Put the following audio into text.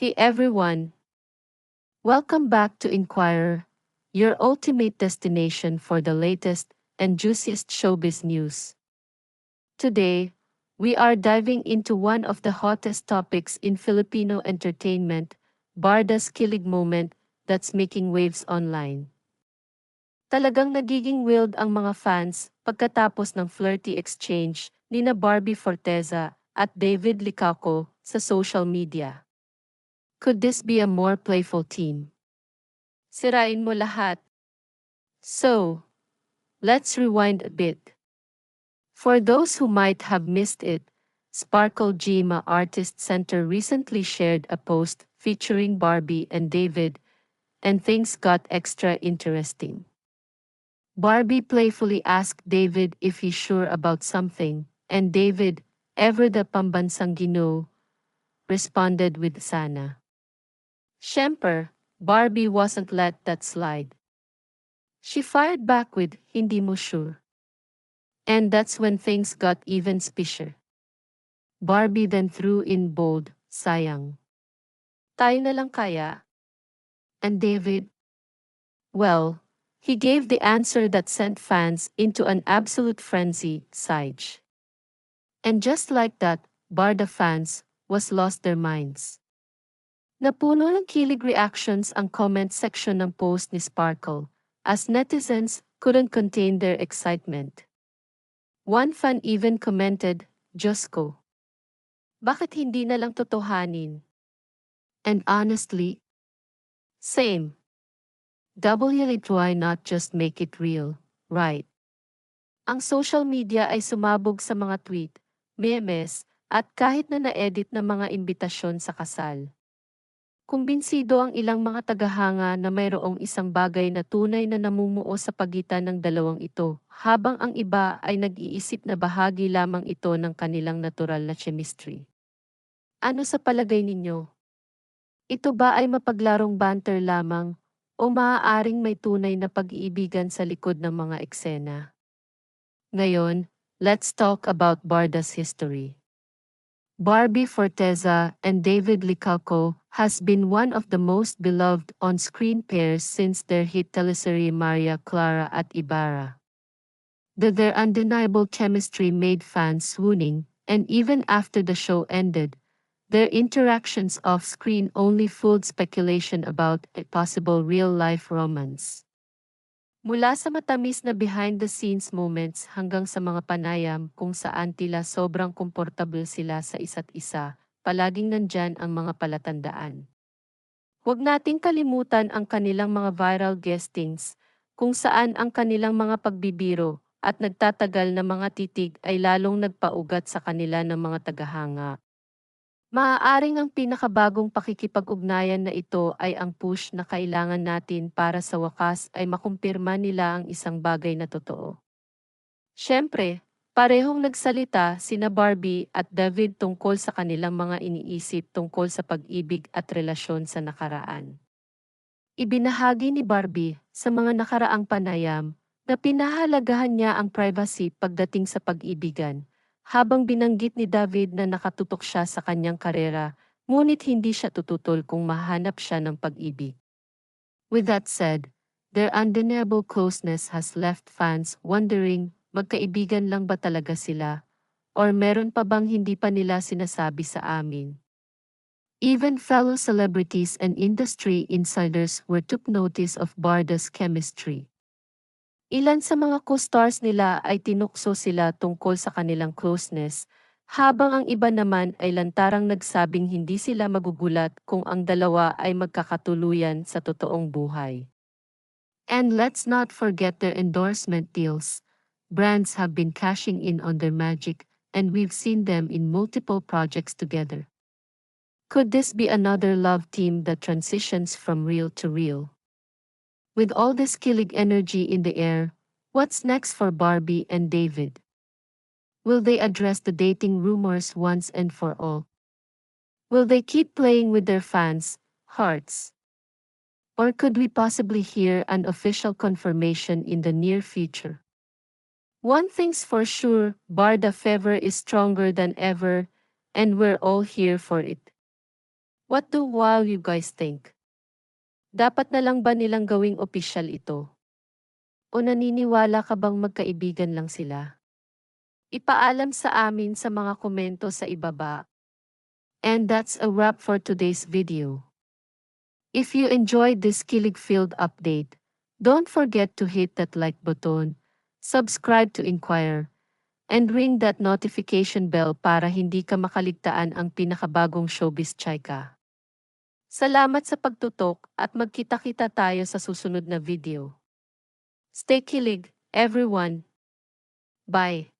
Hey everyone! Welcome back to Inquirer, your ultimate destination for the latest and juiciest showbiz news. Today, we are diving into one of the hottest topics in Filipino entertainment, Barda's kilig moment that's making waves online. Talagang nagiging wild ang mga fans pagkatapos ng flirty exchange ni na Barbie Forteza at David Licaco sa social media. Could this be a more playful team? Sirain mo lahat. So, let's rewind a bit. For those who might have missed it, Sparkle Jima Artist Center recently shared a post featuring Barbie and David, and things got extra interesting. Barbie playfully asked David if he's sure about something, and David, ever the pambansang Ginoo, responded with sana. Siyempre, Barbie wasn't let that slide. She fired back with, hindi mo sure. And that's when things got even spicier. Barbie then threw in bold, sayang. Tayo na lang kaya? And David? Well, he gave the answer that sent fans into an absolute frenzy, Sage. And just like that, Barda fans was lost their minds. Napuno ng kilig reactions ang comment section ng post ni Sparkle, as netizens couldn't contain their excitement. One fan even commented, Diyos ko. Bakit hindi na lang totohanin? And honestly, same. WLY not just make it real, right? Ang social media ay sumabog sa mga tweet, memes, at kahit na na-edit na mga imbitasyon sa kasal. Kumbinsido ang ilang mga tagahanga na mayroong isang bagay na tunay na namumuo sa pagitan ng dalawang ito, habang ang iba ay nag-iisip na bahagi lamang ito ng kanilang natural na chemistry. Ano sa palagay ninyo? Ito ba ay mapaglarong banter lamang o maaaring may tunay na pag-iibigan sa likod ng mga eksena. Ngayon, let's talk about Barda's history. Barbie Forteza and David Licalco has been one of the most beloved on-screen pairs since their hit teleserie Maria Clara at Ibarra. The, their undeniable chemistry made fans swooning, and even after the show ended, Their interactions off-screen only fueled speculation about a possible real-life romance. Mula sa matamis na behind-the-scenes moments hanggang sa mga panayam kung saan tila sobrang komportable sila sa isa't isa, palaging nandyan ang mga palatandaan. Huwag nating kalimutan ang kanilang mga viral guestings, kung saan ang kanilang mga pagbibiro at nagtatagal na mga titig ay lalong nagpaugat sa kanila ng mga tagahanga. Maaaring ang pinakabagong pakikipag-ugnayan na ito ay ang push na kailangan natin para sa wakas ay makumpirma nila ang isang bagay na totoo. Siyempre, parehong nagsalita sina Barbie at David tungkol sa kanilang mga iniisip tungkol sa pag-ibig at relasyon sa nakaraan. Ibinahagi ni Barbie sa mga nakaraang panayam na pinahalagahan niya ang privacy pagdating sa pag-ibigan habang binanggit ni David na nakatutok siya sa kanyang karera, ngunit hindi siya tututol kung mahanap siya ng pag-ibig. With that said, their undeniable closeness has left fans wondering, magkaibigan lang ba talaga sila? Or meron pa bang hindi pa nila sinasabi sa amin? Even fellow celebrities and industry insiders were took notice of Barda's chemistry. Ilan sa mga co-stars nila ay tinukso sila tungkol sa kanilang closeness, habang ang iba naman ay lantarang nagsabing hindi sila magugulat kung ang dalawa ay magkakatuluyan sa totoong buhay. And let's not forget their endorsement deals. Brands have been cashing in on their magic, and we've seen them in multiple projects together. Could this be another love team that transitions from real to real? With all this killing energy in the air, what's next for Barbie and David? Will they address the dating rumors once and for all? Will they keep playing with their fans' hearts? Or could we possibly hear an official confirmation in the near future? One thing's for sure, Barda fever is stronger than ever, and we're all here for it. What do you guys think? Dapat na lang ba nilang gawing opisyal ito? O naniniwala ka bang magkaibigan lang sila? Ipaalam sa amin sa mga komento sa ibaba. And that's a wrap for today's video. If you enjoyed this Kilig Field update, don't forget to hit that like button, subscribe to Inquire, and ring that notification bell para hindi ka makaligtaan ang pinakabagong showbiz chika. Salamat sa pagtutok at magkita-kita tayo sa susunod na video. Stay kilig, everyone. Bye.